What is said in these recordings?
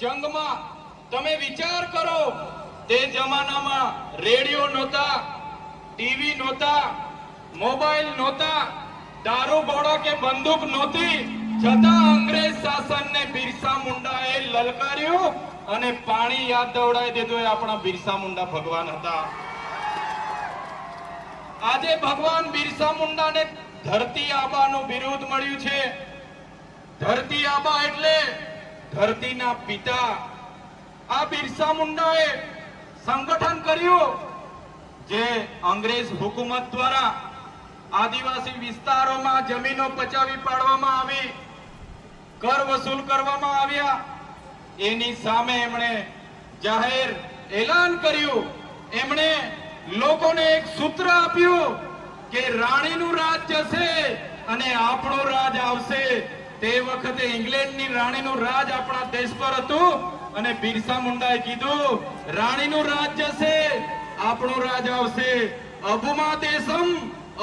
જંગમાં તમે વિચાર કરો, તે જમાનામાં રેડિયો નહોતા, ટીવી નહોતા, મોબાઈલ નહોતા, દારૂ ગોળો કે બંદૂક નહોતી. છતાં અંગ્રેજ શાસનને બિરસા મુંડાએ લલકાર્યું અને પાણી યાદ દવડાવી દીધું એ આપણા બિરસા મુંડા ભગવાન હતા. આજે ભગવાન બિરસા મુંડાને ધરતી આબાનું બિરુદ મળ્યું છે. ધરતી આબા એટલે ધરતીના પિતા આ બિરસા મુંડાએ સંગઠન કર્યું જે અંગ્રેજ હુકુમત દ્વારા આદિવાસી વિસ્તારોમાં જમીનો પચાવી પાડવામાં આવી, કર વસૂલ કરવામાં આવ્યા. એની સામે એમણે જાહેર એલાન કર્યું. એમણે લોકોને એક સૂત્ર આપ્યું કે રાણીનું રાજ જશે અને આપણું રાજ આવશે. તે વખતે ઇંગ્લેન્ડની રાણીનું રાજ આપણા દેશ પર હતું અને બિરસા મુંડાએ કીધું, રાણીનું રાજ જશે, આપણું રાજ આવશે. અબુમા દેશમ,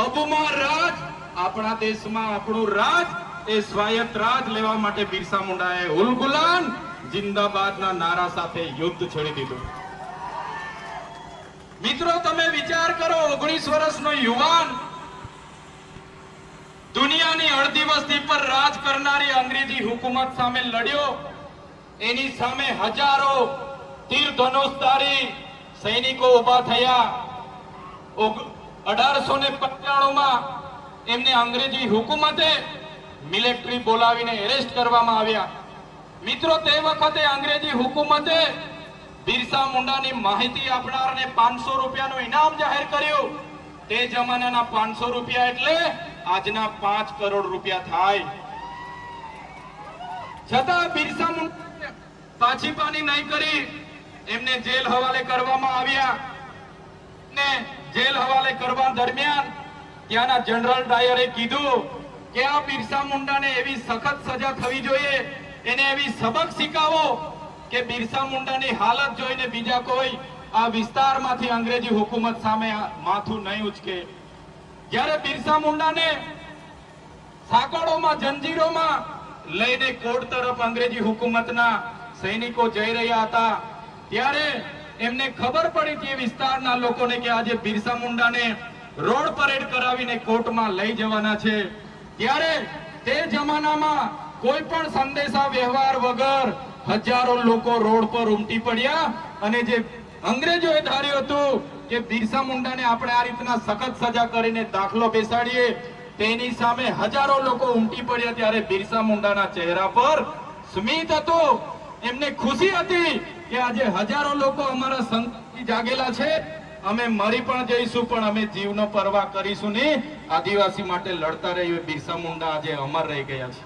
અબુમા રાજ. આપણા દેશમાં આપણું રાજ એ સ્વાયત્ત રાજ લેવા માટે બિરસા મુંડાએ ઉલગુલાન જિંદાબાદના નારા સાથે યુદ્ધ છેડી દીધું. મિત્રો, તમે વિચાર કરો, ઓગણીસ વર્ષનો યુવાન દુનિયાની અડધી વસ્તી પર રાજ કરનારી અંગ્રેજી હુકુમત સામે લડ્યો. એની સામે હજારો તીર ધનુષધારી સૈનિકો ઊભા થયા. અઢારસો ને પંચાણું એમને અંગ્રેજી હુકુમતે મિલિટરી બોલાવીને એરેસ્ટ કરવામાં આવ્યા. મિત્રો, તે વખતે અંગ્રેજી હુકુમતે બિરસા મુંડાની માહિતી આપનારને પાંચસો રૂપિયાનું ઇનામ જાહેર કર્યું. તે જમાનાના પાંચસો રૂપિયા એટલે આજના પાંચ કરોડ રૂપિયા થાય. છતાં બિરસા મુંડા પાછી પાની નહીં કરી. એમને જેલ હવાલે કરવામાં આવ્યા. ને જેલ હવાલે કરવા દરમિયાન ત્યાંના જનરલ ડાયરે કીધું કે આ બિરસા મુંડાને એવી સખત સજા થવી જોઈએ. એને એવી સબક શીખાવો કે બિરસા મુંડાની હાલત જોઈને બીજા કોઈ આ વિસ્તારમાંથી અંગ્રેજી હુકુમત સામે માથું નહીં ઉચકે. જ્યારે બિરસા મુંડાને સાંકળોમાં, જંજીરોમાં લઈને કોર્ટ તરફ અંગ્રેજી હુકુમતના સૈનિકો જઈ રહ્યા હતા, ત્યારે એમને ખબર પડી કે વિસ્તારના લોકોને કે આજે બિરસા મુંડાને રોડ પરેડ કરાવીને કોર્ટમાં લઈ જવાના છે. ત્યારે તે જમાનામાં કોઈ પણ સંદેશા, વ્યવહાર વગર હજારો લોકો રોડ પર ઉમટી પડ્યા અને જે અંગ્રેજોએ ધાર્યું હતું કે બિરસા મુંડાને આપણે આ રીતના સખત સજા કરીને દાખલો બેસાડીએ, તેની સામે હજારો લોકો ઉમટી પડ્યા ત્યારે બિરસા મુંડાના ચહેરા પર સ્મિત હતો. એમને ખુશી હતી કે આજે હજારો લોકો અમારા સંગથી જાગેલા છે. અમે મરી પણ જઈશું, પણ અમે જીવનો પરવા કરીશું નહીં આદિવાસી માટે લડતા રહીએ. બિરસા મુંડા આજે અમર રહી ગયા છે.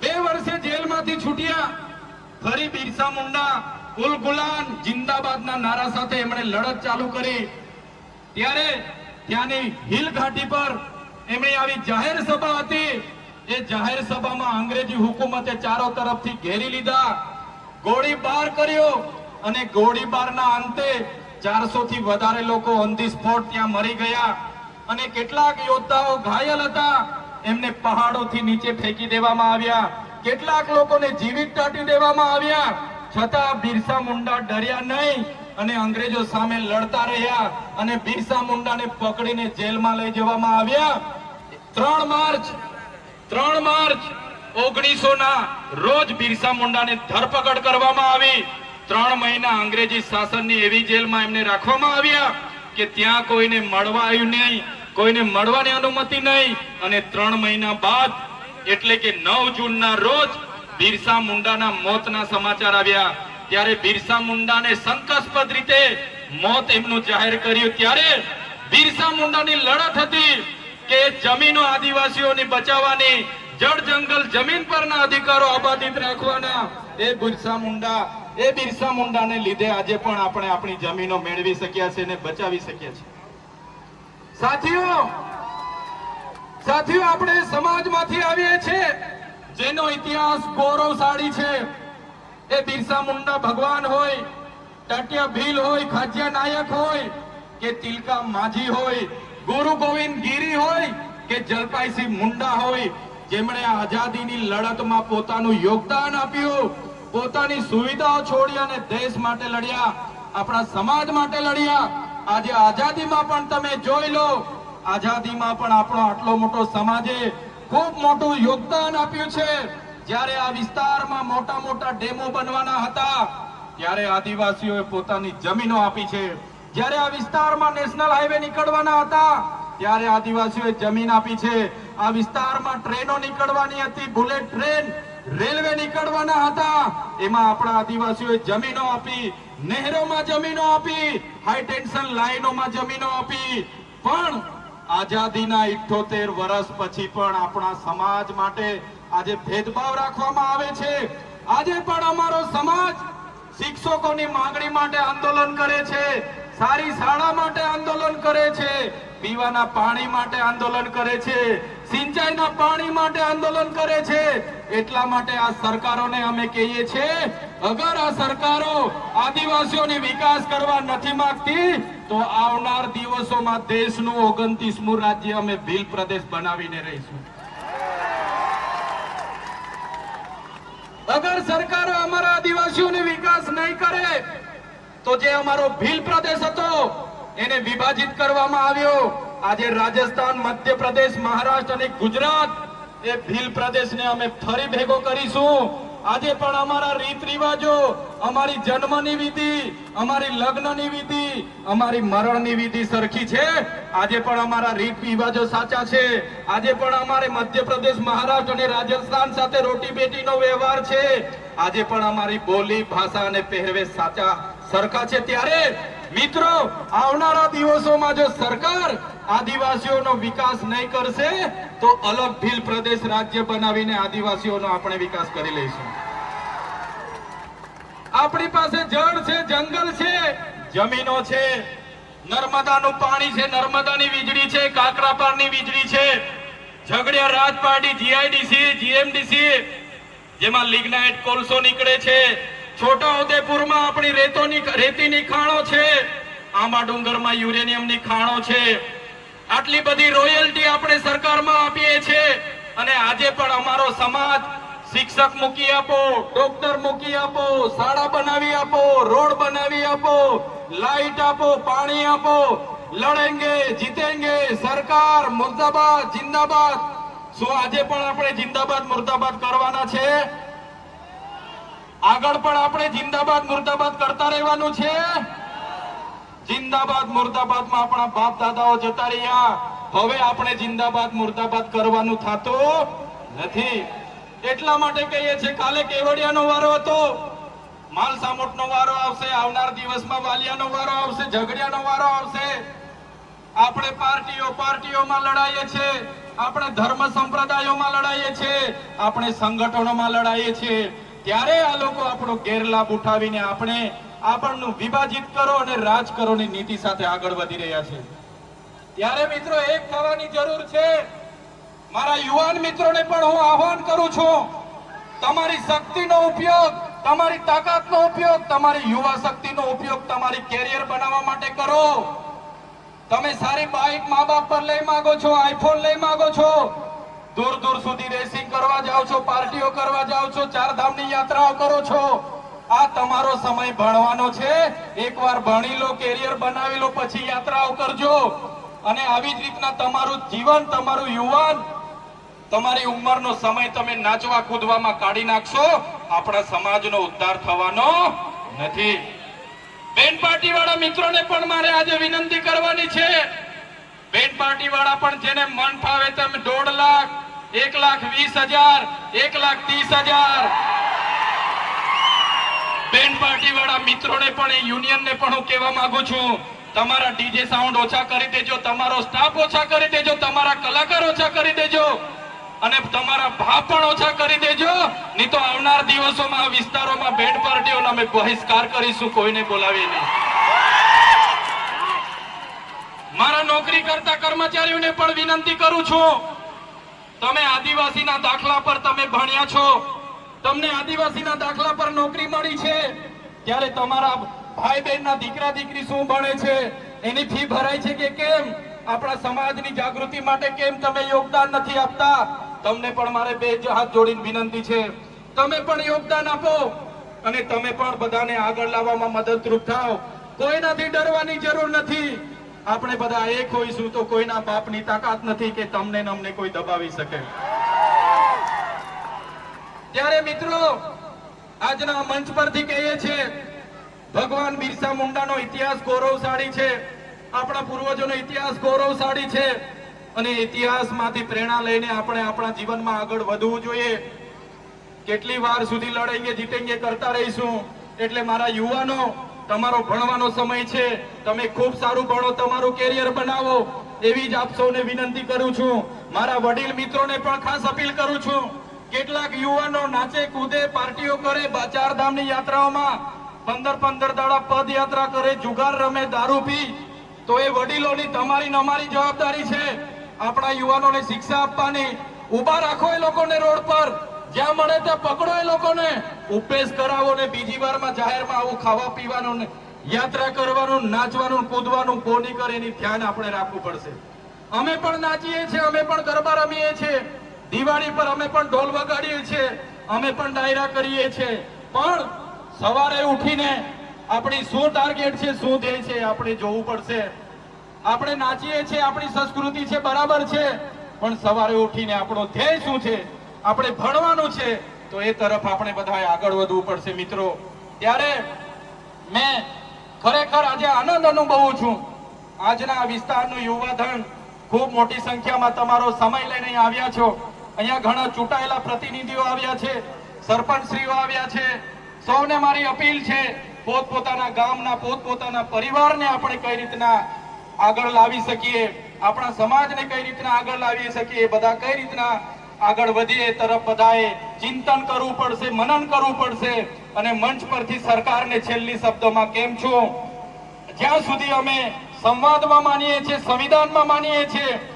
બે વર્ષે જેલમાંથી છૂટ્યા. ફરી બિરસા મુંડા ઉલ ગુલાન જિંદાબાદના નારા સાથે એમણે લડત ચાલુ કરી. ત્યારે ત્યાંની હિલ ઘાટી પર એમણે આવી જાહેર સભા હતી. એ જાહેર સભામાં અંગ્રેજી હુકુમતે ચારો તરફથી ઘેરી લીધા. ગોળીબાર કર્યો અને ગોળીબારના અંતે ચારસો થી વધારે લોકો ઓન ધી સ્પોટ ત્યાં મરી ગયા અને કેટલાક યોદ્ધાઓ ઘાયલ હતા. એમને પહાડોથી નીચે ફેંકી દેવામાં આવ્યા. કેટલાક લોકોને જીવિત કાઢી દેવામાં આવ્યા. છતાં બિરસા મુંડા ડર્યા નહીં અને અંગ્રેજો સામે લડતા રહ્યા અને બિરસા મુંડાને પકડીને જેલમાં લઈ જવામાં આવ્યા. ત્રણ માર્ચ ત્રણ માર્ચ ઓગણીસો ના રોજ બિરસા મુંડાને ધરપકડ કરવામાં આવી. ત્રણ મહિના અંગ્રેજી શાસનની એવી જેલમાં એમને રાખવામાં આવ્યા કે ત્યાં કોઈને મળવા આવ્યું નહીં, કોઈને મળવાની અનુમતિ નહીં અને ત્રણ મહિના બાદ, એટલે કે નવ જૂનના રોજ બિરસા મુંડાના મોતના સમાચાર આવ્યા. ત્યારે બિરસા મુંડાને શંકાસ્પદ રીતે મોત એમનું જાહેર કર્યું. ત્યારે બિરસા મુંડાની લડત હતી કે જમીનો આદિવાસીઓની બચાવવાની, જળ જંગલ જમીન પરના અધિકારો અબાધિત રાખવાના. એ બિરસા મુંડા, એ બિરસા મુંડાને લીધે આજે પણ આપણે આપણી જમીનો મેળવી શક્યા છે અને બચાવી શક્યા છે. સાથીઓ સાથીઓ, આપણે સમાજમાંથી આવીએ છીએ. જેનો ઇતિહાસ ગૌરવશાળી છે, એ બિરસા મુંડા ભગવાન હોય, ટાટિયા ભીલ હોય, ખાજિયા નાયક હોય, કે તિલકા માજી હોય, ગુરુ ગોવિંદ ગીરી હોય, કે જલપાઈસિંહ મુંડા હોય, જેમણે આઝાદીની લડતમાં પોતાનું યોગદાન આપ્યું, પોતાની સુવિધાઓ છોડી અને દેશ માટે લડ્યા, આપણા સમાજ માટે લડ્યા. આજે આઝાદીમાં પણ તમે જોઈ લો, આઝાદીમાં પણ આપણો આટલો મોટો સમાજે ખૂબ મોટું યોગદાન આપ્યું છે. જ્યારે આ વિસ્તારમાં મોટા મોટા ડેમો બનવાના હતા, ત્યારે આદિવાસીઓએ પોતાની જમીનો આપી છે. જ્યારે આ વિસ્તારમાં નેશનલ હાઈવે નીકળવાના હતા, ત્યારે આદિવાસીઓએ જમીન આપી છે. આ વિસ્તારમાં ટ્રેનો નીકળવાની હતી, બુલેટ ટ્રેન, રેલવે નીકળવાના હતા. એમાં આપણા આદિવાસીઓએ જમીનો આપી, નહેરોમાં જમીનો આપી, હાઈ ટેન્શન લાઈનોમાં જમીનો આપી. પણ આઝાદીના ઇઠોતેર વર્ષ પછી પણ આપણા સમાજ માટે આજે ભેદભાવ રાખવામાં આવે છે. આજે પણ અમારો સમાજ શિક્ષકોની માંગણી માટે આંદોલન કરે છે. સારી શાળા માટે આંદોલન કરે છે. પીવાના પાણી માટે આંદોલન કરે છે. સિંચાઈના પાણી માટે આંદોલન કરે છે. એટલા માટે આ સરકારોને અમે કહીએ છીએ, અગર આ સરકારો આદિવાસીઓની વિકાસ કરવા નથી માંગતી તો આવનાર દિવસોમાં દેશનું ઓગણત્રીસમું રાજ્ય અમે ભીલ પ્રદેશ બનાવીને રહીશું. અગર સરકાર અમારા આદિવાસીઓને વિકાસ નહીં કરે, તો જે અમારો ભીલ પ્રદેશ હતો, એને વિભાજિત કરવામાં આવ્યો. આજે રાજસ્થાન, મધ્યપ્રદેશ, મહારાષ્ટ્ર અને ગુજરાત એ ભીલ પ્રદેશને અમે ફરી ભેગો કરીશું. આજે પણ અમારા રીત રિવાજો, અમારી જન્મની વિધિ, અમારી લગ્નની વિધિ, અમારી મરણની વિધિ સરખી છે. આજે પણ અમારા રીત રિવાજો સાચા છે. આજે પણ અમારે મધ્યપ્રદેશ મહારાષ્ટ્ર અને રાજસ્થાન સાથે રોટી બેટીનો વ્યવહાર છે. આજે પણ અમારી બોલી, ભાષા અને પહેરવેશ સાચા, સરખા છે. ત્યારે મિત્રો, આવનારા દિવસોમાં જો સરકાર આદિવાસીઓનો વિકાસ નહીં કરશે, તો અલગ ભીલ પ્રદેશ રાજ્ય બનાવીને આદિવાસીઓનો આપણે વિકાસ કરી લઈશું. આપણી પાસે જળ છે, જંગલ છે, જમીનો છે, નર્મદાનું પાણી છે, નર્મદાની વીજળી છે, કાકરાપારની વીજળી છે, ઝઘડિયા રાજપારડી જીઆઈડીસી જીએમડીસી જેમાં લિગ્નાઇટ કોલસો નીકળે છે છોટા ઉદેપુરમાં આપણી રેતોની રેતીની ખાણો છે, આંબા ડુંગરમાં યુરેનિયમની ખાણો છે, આટલી બધી રોયલ્ટી આપણે સરકારમાં આપીએ છીએ, અને આજે પણ અમારો સમાજ શિક્ષક મૂકી આપો, ડોક્ટર મૂકી આપો, શાળા બનાવી આપો, રોડ બનાવી આપો, લાઈટ આપો, પાણી આપો, લડેંગે, જીતેંગે, સરકાર, મુર્દાબાદ, જિંદાબાદ. શું આજે પણ આપણે જિંદાબાદ, મુર્દાબાદ કરવાના છે? આગળ પણ આપણે જિંદાબાદ, મુર્દાબાદ કરતા રહેવાનું છે? જિંદાબાદ, મુર્દાબાદમાં આપણા બાપ દાદાઓ જતા રહ્યા. હવે આપણે જિંદાબાદ, મુર્દાબાદ કરવાનું થતું નથી. એટલા માટે કહીએ છીએ, કાલે કેવડિયાનો વારો હતો. માલ સામોટનો વારો આવશે, આવનાર દિવસમાં વાલિયાનો વારો આવશે, ઝઘડિયાનો વારો આવશે. આપણે પાર્ટીઓ પાર્ટીઓમાં લડાઈએ છીએ, આપણે ધર્મ સંપ્રદાયોમાં લડાઈએ છીએ, આપણે સંગઠનોમાં લડાઈએ છીએ. ત્યારે આ લોકો આપણો ગેરલાભ ઉઠાવીને આપણે આપણનું વિભાજિત કરો અને રાજ કરોની નીતિ સાથે આગળ વધી રહ્યા છે. ત્યારે મિત્રો, એક થવાની જરૂર છે. મારા યુવાન મિત્રોને પણ હું આહવાન કરું છું, તમારી શક્તિનો ઉપયોગ, તમારી તાકાતનો ઉપયોગ, તમારી યુવા શક્તિનો ઉપયોગ તમારી કેરિયર બનાવવા માટે કરો. તમે સારી બાઇક મા બાપ પર લઈ માંગો છો, આઈફોન લઈ માંગો છો, દૂર દૂર સુધી રેસિંગ કરવા જાઓ છો, પાર્ટીઓ કરવા જાઓ છો ચાર ધામની યાત્રાઓ કરો છો. આ તમારો સમય ભણવાનો છે. એકવાર ભણી લો, કેરિયર બનાવી લો, પછી યાત્રાઓ કરજો. અને આવી જ રીતના તમારું જીવન, તમારું યુવાન તમારી ઉંમરનો સમય તમે નાચવા કૂદવામાં કાઢી નાખશો. આપણા સમાજનો ઉદ્ધાર થવાનો નથી. બેન પાર્ટી વાળા મિત્રોને પણ મારે આજે વિનંતી કરવાની છે. બેન પાર્ટી વાળા પણ જેને મન ફાવે તેમ દોઢ લાખ, એક લાખ વીસ હજાર, એક લાખ ત્રીસ હજાર. બેન પાર્ટી વાળા મિત્રોને પણ એ યુનિયનને પણ હું કહેવા માંગુ છું. તમારા ડીજે સાઉન્ડ ઓછા કરી દેજો, તમારો સ્ટાફ ઓછા કરી દેજો, તમારા કલાકાર ઓછા કરી દેજો. અને તમારા ભાવ પણ ઓછા કરી દેજો. નહીં તો આવનાર દિવસોમાં વિસ્તારોમાં ભેટ પાર્ટીઓનો અમે બહિષ્કાર કરીશું, કોઈને બોલાવી નહીં. મારા નોકરી કરતા કર્મચારીઓને પણ વિનંતી કરું છું. તમે આદિવાસીના દાખલા પર તમે ભણ્યા છો. તમને આદિવાસીના દાખલા પર નોકરી મળી છે. ત્યારે તમારા ભાઈ બહેનના દીકરા દીકરી શું ભણે છે? એની ફી ભરાય છે કે કેમ? આપણા સમાજની જાગૃતિ માટે કેમ તમે યોગદાન નથી આપતા? તમને પણ મારે બે હાથ જોડીને વિનંતી છે. તમે પણ યોગદાન આપો અને તમે પણ બધાને આગળ લાવવામાં મદદરૂપ થાઓ. કોઈનાથી ડરવાની જરૂર નથી. આપણે બધા એક હોઈશું તો કોઈના બાપની તાકાત નથી કે તમને અમને કોઈ દબાવી શકે. ત્યારે મિત્રો, આજના મંચ પરથી કહીએ છીએ, ભગવાન બિરસા મુંડાનો ઇતિહાસ ગૌરવશાળી છે. આપણા પૂર્વજોનો ઇતિહાસ ગૌરવશાળી છે. અને ઇતિહાસમાંથી પ્રેરણા લઈને આપણે આપણા જીવનમાં આગળ વધવું જોઈએ. કેટલી વાર સુધી લડાઈએ જીતેંગે કરતા રહીશું. એટલે મારા યુવાનો, તમારો ભણવાનો સમય છે. તમે ખૂબ સારું ભણો, તમારું કેરિયર બનાવો. એવી જ આપ સૌને વિનંતી કરું છું. મારા વડીલ મિત્રોને પણ ખાસ અપીલ કરું છું. કેટલાક યુવાનો નાચે, કૂદે, પાર્ટીઓ કરે, બા- ચાર ધામની યાત્રાઓમાં પંદર પંદર દાડા પદયાત્રા કરે, જુગાર રમે, દારૂ પી. તો એ વડીલોની તમારી નમારી જવાબદારી છે. આપણા યુવાનોને શિક્ષા આપવાની. ઊભા રાખો એ લોકોને રોડ પર. જ્યાં મળે ત્યાં પકડો એ લોકોને. ઉપેશ કરાવો ને બીજી વારમાં જાહેરમાં આવું ખાવા પીવાનું યાત્રા કરવાનું, નાચવાનું, કૂદવાનું, કોની કરે એની ધ્યાન આપણે રાખવું પડશે. અમે પણ નાચીએ છીએ, અમે પણ ગરબા રમીએ છીએ. દિવાળી પર અમે પણ ઢોલ વગાડીએ છીએ. અમે પણ ડાયરા કરીએ છીએ. પણ સવારે ઉઠીને આપણી શું ટાર્ગેટ છે, શું ધ્યેય છે આપણે જોવું પડશે. આપણે નાચીએ છીએ, આપણી સંસ્કૃતિ છે, બરાબર છે. પણ સવારે ઉઠીને આપણો ધ્યેય શું છે? આપણે ભણવાનું છે. તો એ તરફ આપણે બધાએ આગળ વધવું પડશે, મિત્રો. ત્યારે મેં ખરેખર આજે આનંદ અનુભવું છું. આજના વિસ્તારનું યુવાધન ખૂબ મોટી સંખ્યામાં તમારો સમય લઈને આવ્યા છો. અહીંયા ઘણા ચૂંટાયેલા પ્રતિનિધિઓ આવ્યા છે, સરપંચશ્રીઓ આવ્યા છે. સૌને મારી અપીલ છે, પોતપોતાના ગામના, પોતપોતાના પરિવારને આપણે કઈ રીતના આગળ લાવી શકીએ. આપણા સમાજને કઈ રીતના આગળ લાવી શકીએ? બધા કઈ રીતના આગળ વધીએ? તરફ બધાએ ચિંતન કરવું પડશે, મનન કરવું પડશે. અને મંચ પરથી સરકારને છેલ્લી શબ્દોમાં કેમ છું? જ્યાં સુધી અમે સંવાદમાં માનીએ છીએ, સંવિધાનમાં માનીએ છીએ